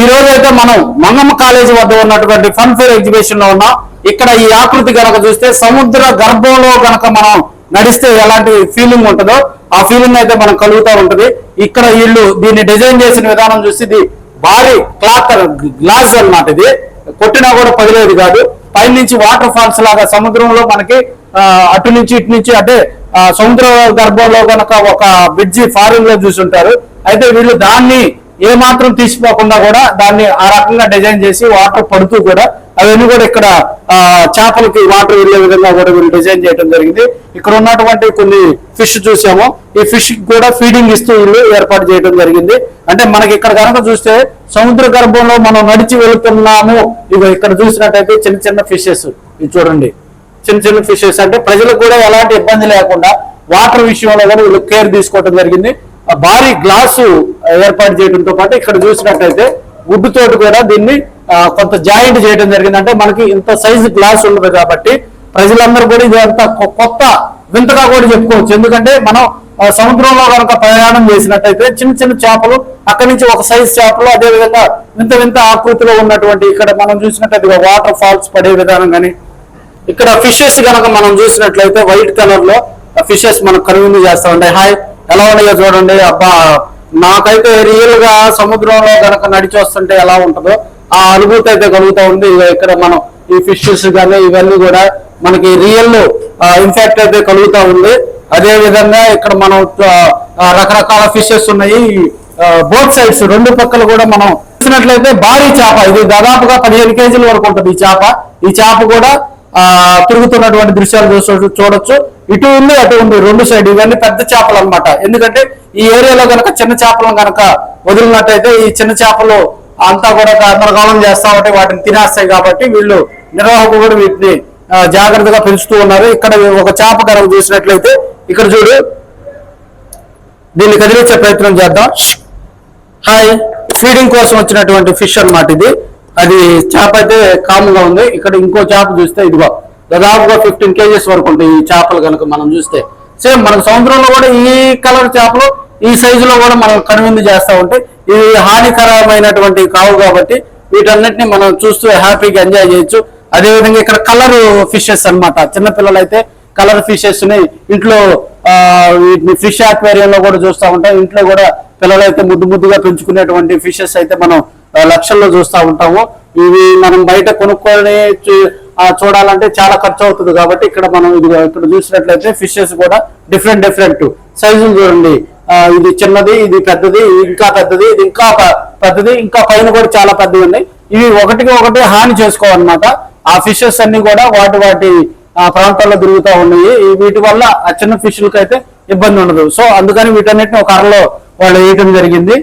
ఈ రోజు అయితే మనం మంగమ్మ కాలేజీ వద్ద ఉన్నటువంటి ఫన్ ఫేర్ ఎగ్జిబిషన్లో ఉన్నాం. ఇక్కడ ఈ ఆకృతి గనక చూస్తే సముద్ర గర్భంలో గనక మనం నడిస్తే ఎలాంటి ఫీలింగ్ ఉంటుందో ఆ ఫీలింగ్ అయితే మనం కలుగుతూ ఉంటుంది. ఇక్కడ వీళ్ళు దీన్ని డిజైన్ చేసిన విధానం చూసి ఇది భారీ క్లాత్ గ్లాస్ అనమాట ఇది. కొట్టినా కూడా పగిలేది కాదు. పైనుంచి వాటర్ ఫాల్స్ లాగా సముద్రంలో మనకి అటు నుంచి ఇటు నుంచి అంటే సముద్ర గర్భంలో కనుక ఒక బ్రిడ్జి ఫారిన్లో చూసుంటారు అయితే వీళ్ళు దాన్ని ఏ మాత్రం తీసిపోకుండా కూడా దాన్ని ఆ రకంగా డిజైన్ చేసి వాటర్ పడుతూ కూడా అవన్నీ కూడా ఇక్కడ చేపలకి వాటర్ వెళ్ళే విధంగా కూడా వీళ్ళు డిజైన్ చేయడం జరిగింది. ఇక్కడ ఉన్నటువంటి కొన్ని ఫిష్ చూసాము. ఈ ఫిష్ కూడా ఫీడింగ్ ఇస్తూ వీళ్ళు ఏర్పాటు చేయడం జరిగింది. అంటే మనకి ఇక్కడ కనుక చూస్తే సముద్ర గర్భంలో మనం నడిచి వెళుతున్నాము. ఇవి ఇక్కడ చూసినట్టయితే చిన్న చిన్న ఫిషెస్ ఇది చూడండి. చిన్న చిన్న ఫిషెస్ అంటే ప్రజలకు కూడా ఎలాంటి ఇబ్బంది లేకుండా వాటర్ విషయంలో కూడా వీళ్ళు కేర్ తీసుకోవడం జరిగింది. భారీ గ్లాసు ఏర్పాటు చేయడంతో పాటు ఇక్కడ చూసినట్టయితే వుడ్ తోటి కూడా దీన్ని కొంత జాయింట్ చేయడం జరిగింది. అంటే మనకి ఇంత సైజు గ్లాస్ ఉండదు కాబట్టి ప్రజలందరూ కూడా ఇది కొత్త వింతగా కూడా చెప్పుకోవచ్చు. ఎందుకంటే మనం సముద్రంలో కనుక ప్రయాణం చేసినట్టయితే చిన్న చిన్న చేపలు అక్కడి నుంచి ఒక సైజు చేపలు అదేవిధంగా వింత వింత ఆకృతిలో ఉన్నటువంటి ఇక్కడ మనం చూసినట్టయితే వాటర్ ఫాల్స్ పడే విధానం కానీ ఇక్కడ ఫిషెస్ కనుక మనం చూసినట్లయితే వైట్ కలర్లో ఫిషెస్ మనకు కనువిందు చేస్తా ఉంటాయి హాయ్ ఎలా ఉన్నాయో చూడండి. అబ్బా నాకైతే రియల్గా సముద్రంలో గనక నడిచి వస్తుంటే ఎలా ఉంటుందో ఆ అనుభూతి అయితే కలుగుతూ ఉంది. ఇక్కడ మనం ఈ ఫిషెస్ కానీ ఇవన్నీ కూడా మనకి రియల్ ఇన్ఫాక్ట్ అయితే కలుగుతూ ఉంది. అదే విధంగా ఇక్కడ మనం రకరకాల ఫిషెస్ ఉన్నాయి. బోత్ సైడ్స్ రెండు పక్కలు కూడా మనం చూసినట్లయితే భారీ చేప. ఇది దాదాపుగా పదిహేను కేజీల వరకు ఉంటుంది ఈ చేప. ఈ చేప కూడా తిరుగుతున్నటువంటి దృశ్యాలు చూస- చూడొచ్చు. ఇటు ఉంది అటు ఉంది. రెండు సైడ్ ఇవన్నీ పెద్ద చేపలు అన్నమాట. ఎందుకంటే ఈ ఏరియాలో కనుక చిన్న చేపలను కనుక వదిలినట్టయితే ఈ చిన్న చేపలు అంతా కూడా గందరగోళం చేస్తా ఉంటే వాటిని తినేస్తాయి కాబట్టి వీళ్ళు నిర్వాహకులు కూడా వీటిని జాగ్రత్తగా పెంచుతూ ఉన్నారు. ఇక్కడ ఒక చేప కనుక చూసినట్లయితే ఇక్కడ చూడు. దీన్ని కదిలించే ప్రయత్నం చేద్దాం. హాయ్ ఫీడింగ్ కోసం వచ్చినటువంటి ఫిష్ అనమాట ఇది. అది చేప అయితే కామన్గా ఉంది. ఇక్కడ ఇంకో చేప చూస్తే ఇదిగో. దాదాపుగా ఫిఫ్టీన్ కేజీస్ వరకు ఉంటాయి ఈ చేపలు కనుక మనం చూస్తే. సేమ్ మనకు సముద్రంలో కూడా ఈ కలర్ చేపలు ఈ సైజులో కూడా మనం కనువిందు చేస్తూ ఉంటాయి ఇవి హానికరమైనటువంటి కావు కాబట్టి వీటన్నిటిని మనం చూస్తూ హ్యాపీగా ఎంజాయ్ చేయొచ్చు. అదే విధంగా ఇక్కడ కలర్ ఫిషెస్ అన్నమాట. చిన్నపిల్లలు అయితే కలర్ ఫిషెస్ని ఇంట్లో వీటిని ఫిష్లో కూడా చూస్తూ ఉంటాం. ఇంట్లో కూడా పిల్లలు అయితే ముద్దు ముద్దుగా పెంచుకునేటువంటి ఫిషెస్ అయితే మనం లక్షల్లో చూస్తూ ఉంటాము. ఇవి మనం బయట కొనుక్కొని చూ- చూడాలంటే చాలా ఖర్చు అవుతుంది కాబట్టి ఇక్కడ మనం ఇది ఇక్కడ చూసినట్లయితే ఫిషెస్ కూడా డిఫరెంట్ డిఫరెంట్ సైజులు చూడండి. ఇది చిన్నది ఇది పెద్దది ఇంకా పెద్దది ఇది ఇంకా పెద్దది ఇంకా పైన కూడా చాలా పెద్దవి ఉన్నాయి. ఇవి ఒకటికి ఒకటి హాని చేసుకోవాలన్నమాట ఆ ఫిషెస్ అన్ని కూడా వాటి వాటి ప్రాంతాల్లో తిరుగుతూ ఉన్నాయి. వీటి వల్ల ఆ చిన్న ఫిష్లకైతే అయితే ఇబ్బంది ఉండదు. సో అందుకని వీటన్నిటిని ఒక అరలో వాళ్ళు వేయటం జరిగింది.